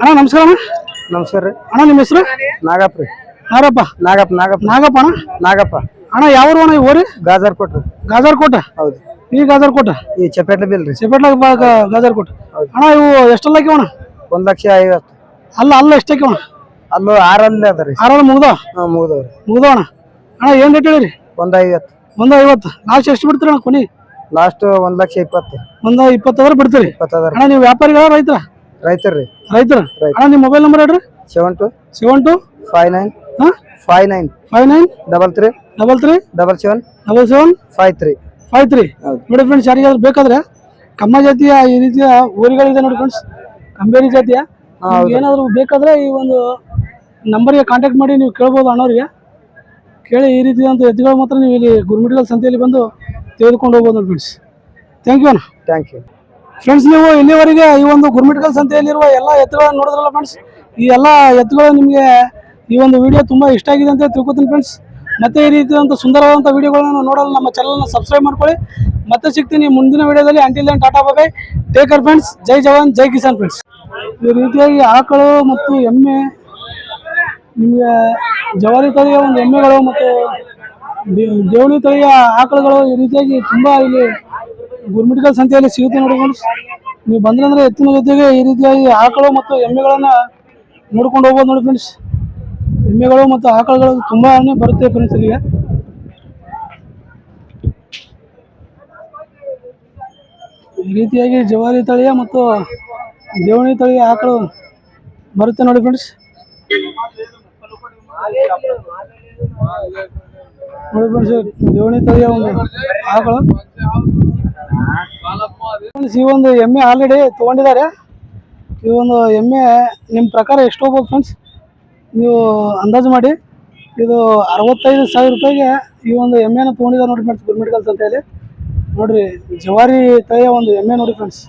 ಅಣ್ಣ ನಮಸ್ಕಾರ ಅಣ್ಣ. ನಮಸ್ಕಾರ ರೀ. ಅಣ್ಣ ನಿಮ್ಮ ಹೆಸರು? ನಾಗಪ್ಪ ರೀ. ನಾಗಪ್ಪ. ನಾಗಪ್ಪ ನಾಗಪ್ಪ. ನಾಗಪ್ಪ ಅಣ್ಣ? ನಾಗಪ್ಪ. ಅಣ್ಣ ಯಾವ ಊರು ಅಣ್ಣ ಗಾಜರ್ ಓರಿ ಗಾಜರ್ ಕೋಟ ಗಾಜರ್ಕೋಟ? ಹೌದು. ಈ ಗಾಜರ್ಕೋಟ? ಈ ಚಪೇಟ್ಲ ಬಿಲ್ ರೀ. ಸೆಪೆಟ್ಲ ಗಾಜರ್ಕೋಟ. ಅಣ್ಣ ಇವು ಎಷ್ಟೆಲ್ಲ ಹಾಕಿವ ಅಣ್ಣ? ಒಂದ್ ಲಕ್ಷ ಐವತ್ತು. ಅಲ್ಲ ಅಲ್ಲ ಎಷ್ಟು ಹಾಕಿವ ಅಣ್ಣ? ಅಲ್ಲೂ ಆರಲ್ಲಿ ಅದ ರೀ. ಆರಲ್ಲಿ ಮುಗ್ದ ಹಾಂ ಮುಗ್ದವಣ್ಣ ಮುಗ್ದ ಅಣ್ಣ ಅಣ್ಣ ಏನು ರೇಟ್ ಹೇಳಿರಿ? ಒಂದ್ ಐವತ್ತು. ಒಂದು ಐವತ್ತು. ಲಾಸ್ಟ್ ಎಷ್ಟು ಬಿಡ್ತೀರ ಅಣ್ಣ ಕೊನಿ? ಲಾಸ್ಟ್ ಒಂದ್ ಲಕ್ಷ ಇಪ್ಪತ್ತು. ಒಂದ್ ಇಪ್ಪತ್ತಾದ್ರೆ ಬಿಡ್ತೀರಿ? ಇಪ್ಪತ್ತು ಅದ ಅಣ್ಣ ನೀವು ವ್ಯಾಪಾರಿಗಳ ರೈತರ? ರೈತರು ರೀ. ರೈತರ? ರೈತ. ಅಣ್ಣ ನಿಮ್ಮ ಮೊಬೈಲ್ ನಂಬರ್ ಹೇಳ್ರಿ. Seven two seven two five nine ಹಾಂ? Five nine five nine double three double three double seven double seven five three. Five three. ಹೌದು. ನೋಡಿ ಫ್ರೆಂಡ್ಸ್ ಯಾರಿಗಾದ್ರು ಬೇಕಾದ್ರೆ ಕಮ್ಮ ಜಾತಿಯ ಈ ರೀತಿಯ ಊರುಗಳಿದೆ ನೋಡಿ ಫ್ರೆಂಡ್ಸ್ ಕಂಬೇರಿ ಜಾತಿಯ ನಿಮ್ಗೆ ಏನಾದ್ರು ಬೇಕಾದ್ರೆ ಈ ಒಂದು ನಂಬರ್ಗೆ ಕಾಂಟ್ಯಾಕ್ಟ್ ಮಾಡಿ ನೀವು ಕೇಳ್ಬೋದು ಅಣ್ಣವ್ರಿಗೆ. ಕೇಳಿ ಈ ರೀತಿ ಅಂತ ಎತ್ತುಗಳು ಮಾತ್ರ ನೀವು ಇಲ್ಲಿ ಗುರುಮಿಟ್ಗಲ್ ಸಂತೆಯಲ್ಲಿ ಬಂದು ತೆಗೆದುಕೊಂಡು ಹೋಗ್ಬೋದು ನೋಡಿ ಫ್ರೆಂಡ್ಸ್ ಥ್ಯಾಂಕ್ ಯು ಅಣ್ಣ. ಥ್ಯಾಂಕ್ ಯು ಫ್ರೆಂಡ್ಸ್ ನೀವು ಇಲ್ಲಿವರೆಗೆ ಈ ಒಂದು ಗುರುಮಿಟ್ಕಲ್ ಸಂತೆಯಲ್ಲಿರುವ ಎಲ್ಲ ಎತ್ತುಗಳನ್ನು ನೋಡಿದ್ರಲ್ಲ ಫ್ರೆಂಡ್ಸ್ ಈ ಎಲ್ಲ ಎತ್ತುಗಳು ನಿಮಗೆ ಈ ಒಂದು ವಿಡಿಯೋ ತುಂಬ ಇಷ್ಟ ಆಗಿದೆ ಅಂತ ತಿಳ್ಕೊತೀನಿ ಫ್ರೆಂಡ್ಸ್ ಮತ್ತೆ ಈ ರೀತಿಯಾದಂಥ ಸುಂದರವಾದಂಥ ವಿಡಿಯೋಗಳನ್ನು ನೋಡಲು ನಮ್ಮ ಚಾನಲ್ನ ಸಬ್ಸ್ಕ್ರೈಬ್ ಮಾಡ್ಕೊಳ್ಳಿ. ಮತ್ತೆ ಸಿಗ್ತೀನಿ ಮುಂದಿನ ವಿಡಿಯೋದಲ್ಲಿ until then tata bye bye take care friends ಜೈ ಜವಾನ್ ಜೈ ಕಿಸಾನ್ ಫ್ರೆಂಡ್ಸ್ ಈ ರೀತಿಯಾಗಿ ಆಕಳು ಮತ್ತು ಎಮ್ಮೆ ನಿಮಗೆ ಜವಾರಿ ತಳಿಯ ಒಂದು ಎಮ್ಮೆಗಳು ಮತ್ತು ದೇವಣಿ ತಳಿಯ ಆಕಳುಗಳು ಈ ರೀತಿಯಾಗಿ ತುಂಬ ಇಲ್ಲಿ ಗುರುಮಿಟ್ಕಲ್ ಸಂತೆಯಲ್ಲಿ ಸಿಗುತ್ತೆ ನೋಡಿಕೊಂಡು ನೀವು ಬಂದ್ರೆ ಅಂದ್ರೆ ಎತ್ತಿನ ಜೊತೆಗೆ ಈ ರೀತಿಯಾಗಿ ಆಕಳು ಮತ್ತು ಎಮ್ಮೆಗಳನ್ನ ನೋಡ್ಕೊಂಡು ಹೋಗ್ಬೋದು ನೋಡಿ ಫ್ರೆಂಡ್ಸ್ ಎಮ್ಮೆಗಳು ಮತ್ತು ಆಕಳುಗಳು ತುಂಬಾನೇ ಬರುತ್ತೆ ಫ್ರೆಂಡ್ಸ್ ಇಲ್ಲಿಗೆ. ಈ ರೀತಿಯಾಗಿ ಜವಾರಿ ತಳಿಯ ಮತ್ತು ದೇವಣಿ ತಳಿಯ ಆಕಳು ಬರುತ್ತೆ ನೋಡಿ ಫ್ರೆಂಡ್ಸ್ ತಳಿಯ ಒಂದು ಆಕಳು. ಫ್ರೆಂಡ್ಸ್, ಈ ಒಂದು ಎಮ್ಮೆ ಆಲ್ರೆಡಿ ತೊಗೊಂಡಿದ್ದಾರೆ. ಈ ಒಂದು ಎಮ್ಮೆ ನಿಮ್ಮ ಪ್ರಕಾರ ಎಷ್ಟು ಹೋಗ್ಬೋದು ಫ್ರೆಂಡ್ಸ್? ನೀವು ಅಂದಾಜು ಮಾಡಿ. ಇದು ಅರವತ್ತೈದು ಸಾವಿರ ರೂಪಾಯಿಗೆ ಈ ಒಂದು ಎಮ್ಮೆನ ತೊಗೊಂಡಿದ್ದಾರೆ ನೋಡಿ ಫ್ರೆಂಡ್ಸ್ ಅಂತ ಹೇಳಿ. ನೋಡ್ರಿ, ಜವಾರಿ ತಳಿಯ ಒಂದು ಎಮ್ಮೆ ನೋಡಿ ಫ್ರೆಂಡ್ಸ್.